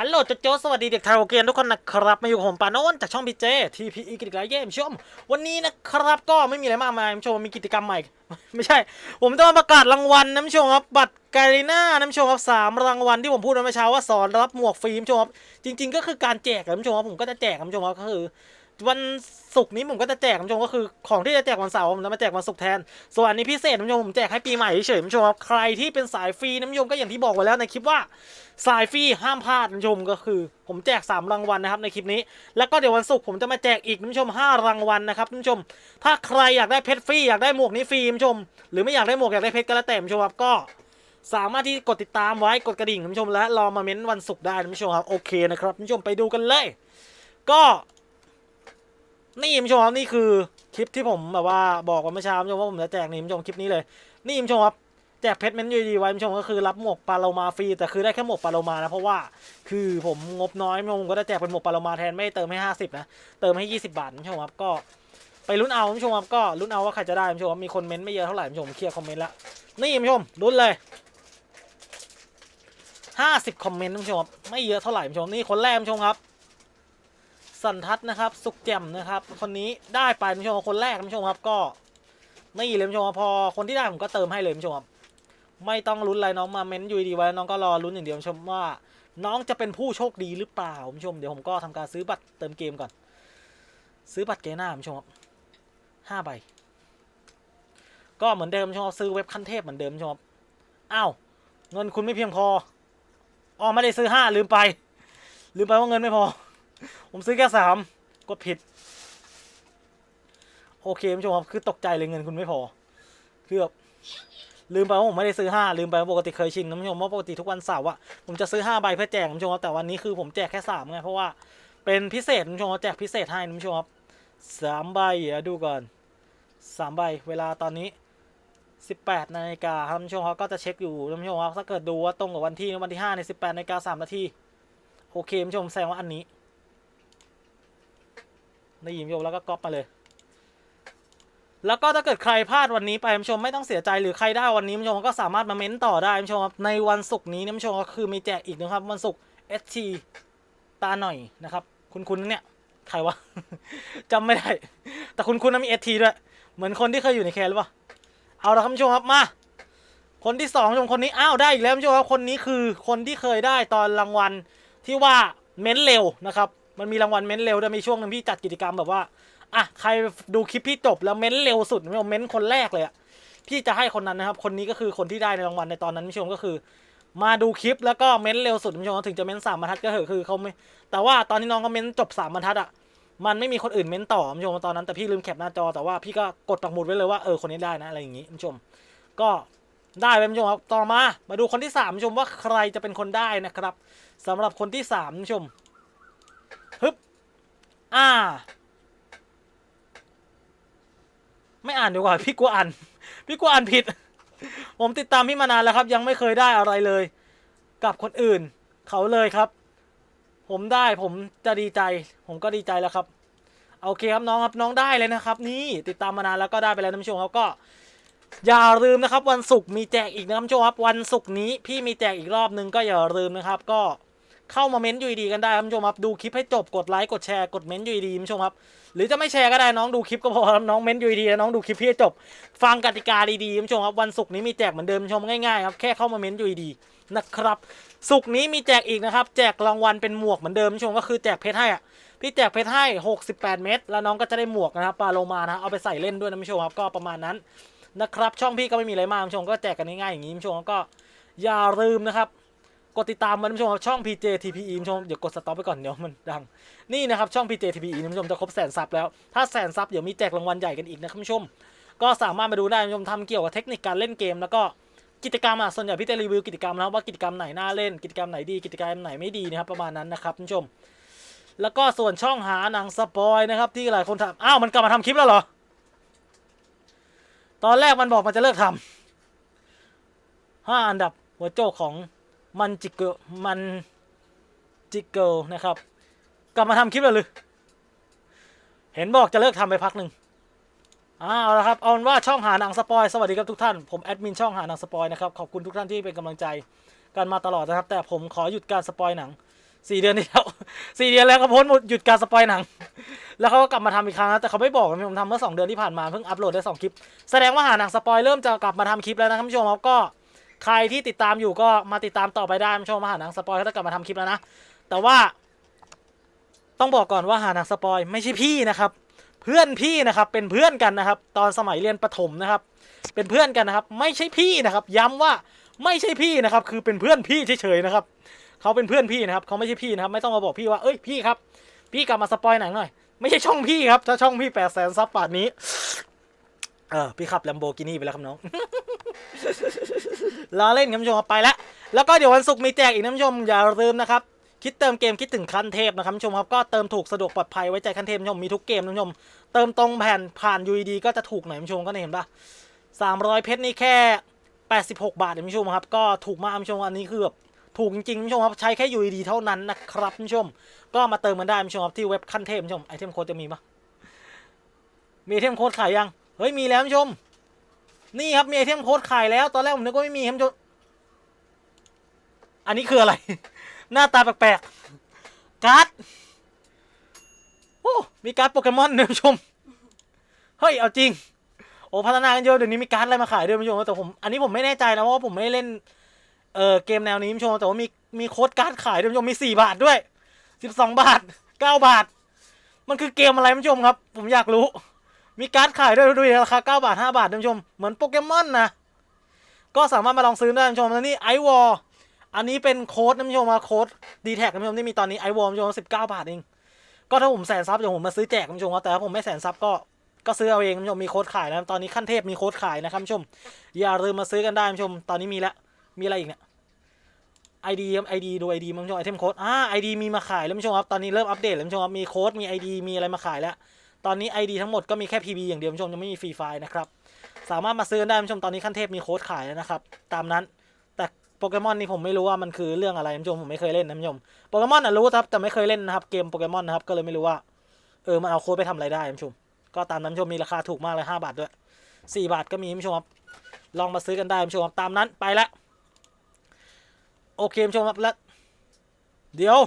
ฮัลโหลโจโจสวัสดีเด็กไทยโอเกนทุกคนนะครับมาอยู่กับผมปาโนนจากช่องพีเจทีพีอีกิจกรรมเยี่ยมชม วันนี้นะครับก็ไม่มีอะไรมากมายคุณผู้ชมมีกิจกรรมใหม่ ไม่ใช่ ผมจะมาประกาศรางวัลน้ำชมครับบัตรการีน่าน้ำชมครับสามรางวัลที่ผมพูดเมื่อเช้าว่าสอนรับหมวกฟรีคุณผู้ชมครับจริง ๆ ก็คือการแจกนะคุณผู้ชมครับผมก็จะแจกนะคุณผู้ชมครับก็คือ วันศุกร์นี้ผมก็จะแจกคุณผู้ชมก็คือของที่จะแจกวันเสาร์ผมจะมาแจกวันศุกร์แทน ส่วนอันนี้พิเศษคุณผู้ชมผมแจกให้ปีใหม่เฉยคุณผู้ชมครับใครที่เป็นสายฟรีนะคุณผู้ชมก็อย่างที่บอกไว้แล้วในคลิปว่าสายฟรีห้ามพลาดคุณผู้ชมก็คือ ผมแจก 3 รางวัลนะครับในคลิปนี้ แล้วก็เดี๋ยววันศุกร์ผมจะมาแจกอีกคุณผู้ชม 5 รางวัลนะครับคุณผู้ชม ถ้าใครอยากได้เพชรฟรีอยากได้หมวกนี้ฟรีคุณผู้ชม หรือไม่อยากได้หมวกอยากได้เพชรก็แล้วแต่คุณผู้ชมครับก็สามารถที่กดติดตามไว้กดกระดิ่งคุณผู้ชมและรอมาเม้นวันศุกร์ได้คุณผู้ชมครับโอเคนะครับคุณผู้ชมไปดูกันเลย ก็ นี่คุณผู้ชมครับนี่คือคลิปที่ผมแบบว่าบอกไว้เมื่อเช้าผู้ชมว่าผมจะแจกนี่คุณผู้ชมคลิปนี้เลย นี่คุณผู้ชมครับแจกเพชรเม้นยูดีไว้คุณผู้ชมก็คือรับหมวกปลาโลมาฟรีแต่คือได้แค่หมวกปลาโลมานะเพราะว่าคือผมงบน้อยคุณผู้ชมก็จะแจกเป็นหมวกปลาโลมาแทนไม่เติมให้ห้าสิบนะเติมให้ยี่สิบบาทคุณผู้ชมครับก็ไปลุ้นเอาคุณผู้ชมครับก็ลุ้นเอาว่าใครจะได้คุณผู้ชมครับมีคนเม้นไม่เยอะเท่าไหร่คุณผู้ชมเคลียร์คอมเมนต์แล้วนี่คุณผู้ชมลุ้นเลยห้าสิบคอมเมนต์คุณผู้ชมครับไม่เยอะเท่าไหร่คุณผู้ชมนี่คนแรกคุณผู้ชมครับ สันทัศนะครับ สุขแจ่มนะครับ คนนี้ได้ไปคุณผู้ชมคนแรกคุณผู้ชมครับก็นี่เลยคุณผู้ชมครับพอคนที่ได้ผมก็เติมให้เลยคุณผู้ชมครับไม่ต้องลุ้นอะไรน้องมาเม้นอยูดีไว้น้องก็รอลุ้นอย่างเดียวผู้ชมว่า น้องจะเป็นผู้โชคดีหรือเปล่าคุณผู้ชมเดี๋ยวผมก็ทำการซื้อบัตรเติมเกมก่อน ซื้อบัตรเกมหน้าคุณผู้ชมครับห้าใบก็เหมือนเดิมผู้ชมครับซื้อเว็บคันเทพเหมือนเดิมผู้ชมครับอ้าวเงินคุณไม่เพียงพออ๋อไม่ได้ซื้อห้าลืมไป ลืมไปว่าเงินไม่พอ ผมซื้อแค่สามกดผิด โอเคคุณผู้ชมครับ คือตกใจเลยเงินคุณไม่พอ คือแบบลืมไปว่าผมไม่ได้ซื้อห้าลืมไปว่าปกติเคยชินนะคุณผู้ชมว่าปกติทุกวันเสาร์อะผมจะซื้อห้าใบเพื่อแจกคุณผู้ชมครับแต่วันนี้คือผมแจกแค่สามไงเพราะว่าเป็นพิเศษคุณผู้ชมครับแจกพิเศษให้คุณผู้ชมครับสามใบเดี๋ยวดูก่อนสามใบเวลาตอนนี้สิบแปดนาฬิกาครับคุณผู้ชมครับก็จะเช็คอยู่คุณผู้ชมครับถ้าเกิดดูว่าตรงกับวันที่วันที่ห้าในสิบแปดนาฬิกาสามนาทีโอเคคุณผู้ชมแสดงว่าอันนี้ ได้ยินโยมแล้วก็ก๊อปมาเลย แล้วก็ถ้าเกิดใครพลาดวันนี้ไปผู้ชมไม่ต้องเสียใจหรือใครได้วันนี้ผู้ชมก็สามารถมาเม้นต่อได้ผู้ชมครับในวันศุกร์นี้ผู้ชมก็คือมีแจกอีกนะครับ วันศุกร์ ST ตาหน่อยนะครับ คุณคุณเนี่ยใครวะจำไม่ได้ แต่คุณคุณมี ST ด้วย เหมือนคนที่เคยอยู่ในแคร์หรือเปล่าเอาละครับผู้ชมครับมาคนที่สองผู้ชมคนนี้อ้าวได้อีกแล้วผู้ชมครับคนนี้คือคนที่เคยได้ตอนรางวัลที่ว่าเม้นเร็วนะครับ มันมีรางวัลเม้นเร็วแต่มีช่วงหนึ่งพี่จัดกิจกรรมแบบว่าอะใครดูคลิปพี่จบแล้วเม้นเร็วสุดไม่เม้นคนแรกเลยอะพี่จะให้คนนั้นนะครับ คนนี้ก็คือคนที่ได้ในรางวัลในตอนนั้นผู้ชมก็คือ มาดูคลิปแล้วก็เม้นเร็วสุดผู้ชมถึงจะเม้นสามบรรทัดก็เถอะคือเขาไม่แต่ว่าตอนที่น้องเขาเม้นจบสามบรรทัดอะมันไม่มีคนอื่นเม้นต่อผู้ชมตอนนั้นแต่พี่ลืมแคปหน้าจอแต่ว่าพี่ก็กดปักหมุดไว้เลยว่าเออคนนี้ได้นะอะไรอย่างงี้ผู้ชม ก็ได้ไปผู้ชมครับต่อมามาดูคนที่สามผู้ชมว่าใครจะเป็นคนได้นะครับสำหรับคนที่สามชม อ่า ไม่อ่านดีกว่า พี่กลัวอ่าน พี่กลัวอ่านผิด ผมติดตามพี่มานานแล้วครับ ยังไม่เคยได้อะไรเลย กับคนอื่น เขาเลยครับ ผมได้ผมจะดีใจ ผมก็ดีใจแล้วครับโอเคครับน้องครับน้องได้เลยนะครับ นี่ติดตามมานานแล้วก็ได้ไปแล้วท่านผู้ชมครับก็ อย่าลืมนะครับ วันศุกร์มีแจกอีกนะครับท่านผู้ชมครับวันศุกร์นี้พี่มีแจกอีกรอบนึงก็อย่าลืมนะครับ ก็ เข้ามาเม้นต์ยูดีกันได้ครับท่านผู้ชมครับดูคลิปให้จบกดไลค์กดแชร์กดเม้นต์ยูดีท่านผู้ชมครับหรือจะไม่แชร์ก็ได้น้องดูคลิปก็พอครับน้องเม้นต์ยูดีน้องดูคลิปพี่ให้จบ ฟังกติกาดีๆท่านผู้ชมครับวันศุกร์นี้มีแจกเหมือนเดิมผู้ชมง่ายๆครับแค่เข้ามาเม้นต์ยูดีนะครับศุกร์นี้มีแจกอีกนะครับแจกรางวัลเป็นหมวกเหมือนเดิมผู้ชมก็คือแจกเพชรให้อะพี่แจกเพชรให้ 68 เม็ดแล้วน้องก็จะได้หมวกนะครับปลาโลมานะเอาไปใส่เล่นด้วยนะผู้ชมครับก็ประมาณนั้นนะครับช่องพี่ก็ไม่มีอะไรมากคุณผู้ชมก็แจกกันง่ายๆอย่างนี้ผู้ชมก็อย่าลืมนะครับ กดติดตามมันคุณผู้ชมครับช่อง PJ TPE คุณผู้ชมเดี๋ยวกดสต็อปไปก่อนเดี๋ยวมันดังนี่นะครับช่อง PJ TPE คุณผู้ชมจะครบแสนซับแล้วถ้าแสนซับเดี๋ยวมีแจกรางวัลใหญ่กันอีกนะครับคุณผู้ชม ก็สามารถมาดูได้คุณผู้ชมทำเกี่ยวกับเทคนิคการเล่นเกม แล้วก็กิจกรรมอะส่วนใหญ่พี่จะรีวิวกิจกรรมนะครับว่ากิจกรรมไหนน่าเล่น กิจกรรมไหนดีกิจกรรมไหนไม่ดีนะครับประมาณนั้นนะครับคุณผู้ชม แล้วก็ส่วนช่องหาหนังสปอยนะครับที่หลายคนถามอ้าวมันกลับมาทำคลิปแล้วเหรอตอนแรกมันบอกมันจะเลิกทำห้าอันดับหัวโจกของ มันจิเกลมันจิเกลนะครับ กลับมาทำคลิปแล้วหรือเห็นบอกจะเลิกทำไปพักหนึ่งอ้าวแล้วครับเอาว่าช่องหาหนังสปอยสวัสดีครับทุกท่าน ผมแอดมินช่องหาหนังสปอยนะครับ ขอบคุณทุกท่านที่เป็นกำลังใจกันมาตลอดนะครับ แต่ผมขอหยุดการสปอยหนังสี่เดือนที่แล้วสี่เดือนแล้วเขาพสต์หมดหยุดการสปอยหนัง แล้วเขาก็กลับมาทำอีกครั้งนะแต่เขาไม่บอกผมทำเมื่อสองเดือนที่ผ่านมาเพิ่งอัปโหลดได้สองคลิป แสดงว่าหาหนังสปอยเริ่มจะกลับมาทำคลิปแล้วนะครับผู้ชมครับก็ ใครที่ติดตามอยู่ก็มาติดตามต่อไปได้ผู้ชมมหาหนังสปอยเขาจะกลับมาทำคลิปแล้วนะ แต่ว่า ต้องบอกก่อนว่าหาหนังสปอยไม่ใช่พี่นะครับ เพื่อนพี่นะครับเป็นเพื่อนกันนะครับ ตอนสมัยเรียนประถมนะครับ เป็นเพื่อนกันนะครับ ไม่ใช่พี่นะครับ ย้ำว่าไม่ใช่พี่นะครับ คือเป็นเพื่อนพี่เฉยๆนะครับเขาเป็นเพื่อนพี่นะครับเขาไม่ใช่พี่นะครับ ไม่ต้องมาบอกพี่ว่าเอ้ยพี่ครับ พี่กลับมาสปอยหนังหน่อยไม่ใช่ช่องพี่ครับถ้าช่องพี่แปดแสนซับป่านนี้เออพี่ขับแลมโบกินี่ไปแล้วครับน้อง ล้อเล่นครับผู้ชมไปแล้วแล้วก็เดี๋ยววันศุกร์มีแจกอีกนะผู้ชมอย่าลืมนะครับคิดเติมเกมคิดถึงคันเทพนะครับผู้ชมครับก็เติมถูกสะดวกปลอดภัยไว้ใจคันเทพผู้ชมมีทุกเกมนะผู้ชมเติมตรงแผ่นผ่าน UED ก็จะถูกหน่อยผู้ชมก็เห็นปะ300เพชรนี่แค่ 86 บาทเองผู้ชมครับก็ถูกมากผู้ชมอันนี้คือแบบถูกจริงๆผู้ชมครับใช้แค่ UED เท่านั้นนะครับผู้ชมก็มาเติมมันได้ผู้ชมครับที่เว็บคันเทพผู้ชมไอเทมโค้ดจะมีปะมีไอเทมโค้ดขายยังเฮ้ยมีแล้วผู้ชม นี่ครับมีไอเทมโค้ดขายแล้ว ตอนแรกผมนึกว่าไม่มีครับผู้ชมอันนี้คืออะไร หน้าตาแปลกๆ การ์ด โอ้ มีการ์ดโปเกมอนเนี่ยผู้ชม เฮ้ย เอาจริง โอ้พัฒนากันเยอะเดี๋ยวนี้มีการ์ดอะไรมาขายด้วยผู้ชมแต่ผม อันนี้ผมไม่แน่ใจนะเพราะว่าผมไม่ได้เล่น เออเกมแนวนี้ผู้ชม แต่ว่ามีมีโค้ดการ์ดขายด้วยผู้ชม มีสี่บาทด้วยสิบสองบาทเก้าบาท มันคือเกมอะไรผู้ชมครับ ผมอยากรู้ มีการ์ดขายด้วยดูดิราคาเก้าบาทห้าบาทท่านผู้ชม เหมือนโปเกมอนนะ ก็สามารถมาลองซื้อได้ท่านผู้ชมแล้วนี่ไอวอลอันนี้เป็นโค้ดท่านผู้ชมมาโค้ดดีแท็กท่านผู้ชมที่มีตอนนี้ไอวอลท่านผู้ชมสิบเก้าบาทเอง ก็ถ้าผมแสนซับเดี๋ยวผมมาซื้อแจกท่านผู้ชมแต่ถ้าผมไม่แสนซับก็ก็ซื้อเอาเองท่านผู้ชมมีโค้ดขายนะตอนนี้ขั้นเทพมีโค้ดขายนะครับท่านผู้ชม อย่าลืมมาซื้อกันได้ท่านผู้ชม ตอนนี้มีแล้วมีอะไรอีกเนี่ยไอดีไอดีดูไอดีท่านผู้ชมไอเทมโค้ดอ่าไอดีมีมาขายแล้วท่านผู้ชมครับตอนนี้เริ่มอัปเดตแล้วท่านผู้ชมครับมีโค้ดมีไอดีมีอะไรมาขายแล้ว ตอนนี้ ID ทั้งหมดก็มีแค่ PB อย่างเดียวผู้ชมยังไม่มีฟรีไฟล์นะครับสามารถมาซื้อได้ผู้ชมตอนนี้ขั้นเทพมีโค้ดขายแล้วนะครับตามนั้น แต่โปเกมอนนี่ผมไม่รู้ว่ามันคือเรื่องอะไรผู้ชมผมไม่เคยเล่นนะผู้ชมโปเกมอนอะรู้ครับแต่ไม่เคยเล่นนะครับเกมโปเกมอนนะครับก็เลยไม่รู้ว่าเออมันเอาโค้ดไปทำอะไรได้ผู้ชมก็ตามนั้นผู้ชมมีราคาถูกมากเลย5บาทด้วย 4 บาทก็มีผู้ชมครับลองมาซื้อกันได้ผู้ชมครับตามนั้นไปละโอเคผู้ชมครับแล้วเดี๋ยว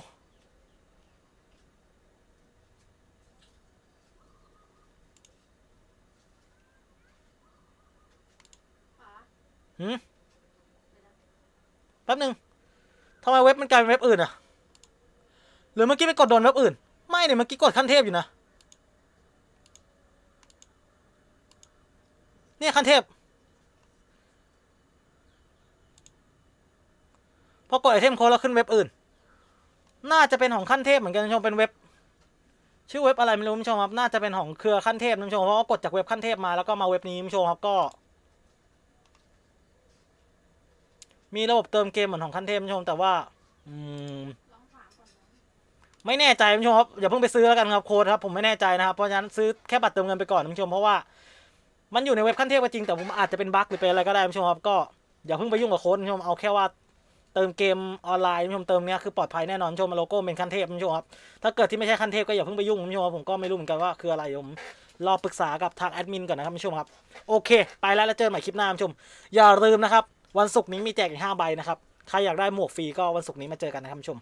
หืมแป๊บหนึ่งทำไมเว็บมันกลายเป็นเว็บอื่นอะหรือเมื่อกี้ไปกดโดนเว็บอื่น ไม่เนี่ยเมื่อกี้กดขั้นเทพอยู่นะ เนี่ยขั้นเทพ พอกดไอเทมโค้ดแล้วขึ้นเว็บอื่น น่าจะเป็นของขั้นเทพเหมือนกันท่านผู้ชมเป็นเว็บ ชื่อเว็บอะไรไม่รู้ท่านผู้ชมครับ น่าจะเป็นของเครือขั้นเทพท่านผู้ชมเพราะว่ากดจากเว็บขั้นเทพมาแล้วก็มาเว็บนี้ท่านผู้ชมครับก็ มีระบบเติมเกมเหมือนของคันเทพชม แต่ว่า อืม ไม่แน่ใจผู้ชมครับอย่าเพิ่งไปซื้อแล้วกันครับโค้ดครับผมไม่แน่ใจนะครับเพราะฉะนั้นซื้อแค่บัตรเติมเงินไปก่อนผู้ชมเพราะว่ามันอยู่ในเว็บขั้นเทพก็จริงแต่ผมอาจจะเป็นบั๊กหรือเป็นอะไรก็ได้ผู้ชมครับก็อย่าเพิ่งไปยุ่งกับโค้ดผู้ชมเอาแค่ว่าเติมเกมออนไลน์ผู้ชมเติมเนี้ยคือปลอดภัยแน่นอนชมโลโก้เป็นขั้นเทพผู้ชมครับถ้าเกิดที่ไม่ใช่ขั้นเทพก็อย่าเพิ่งไปยุ่งผู้ชมผมก็ไม่รู้เหมือนกันว่าคืออะไรผมรอปรึกษากับทางแอดมินก่อนนะครับผู้ชมครับโอเค ไปแล้วแล้วเจอใหม่คลิปหน้าผู้ชมอย่าลืมนะครับ วันศุกร์นี้มีแจกอีกห้าใบนะครับ ใครอยากได้หมวกฟรีก็วันศุกร์นี้มาเจอกันนะครับผู้ชม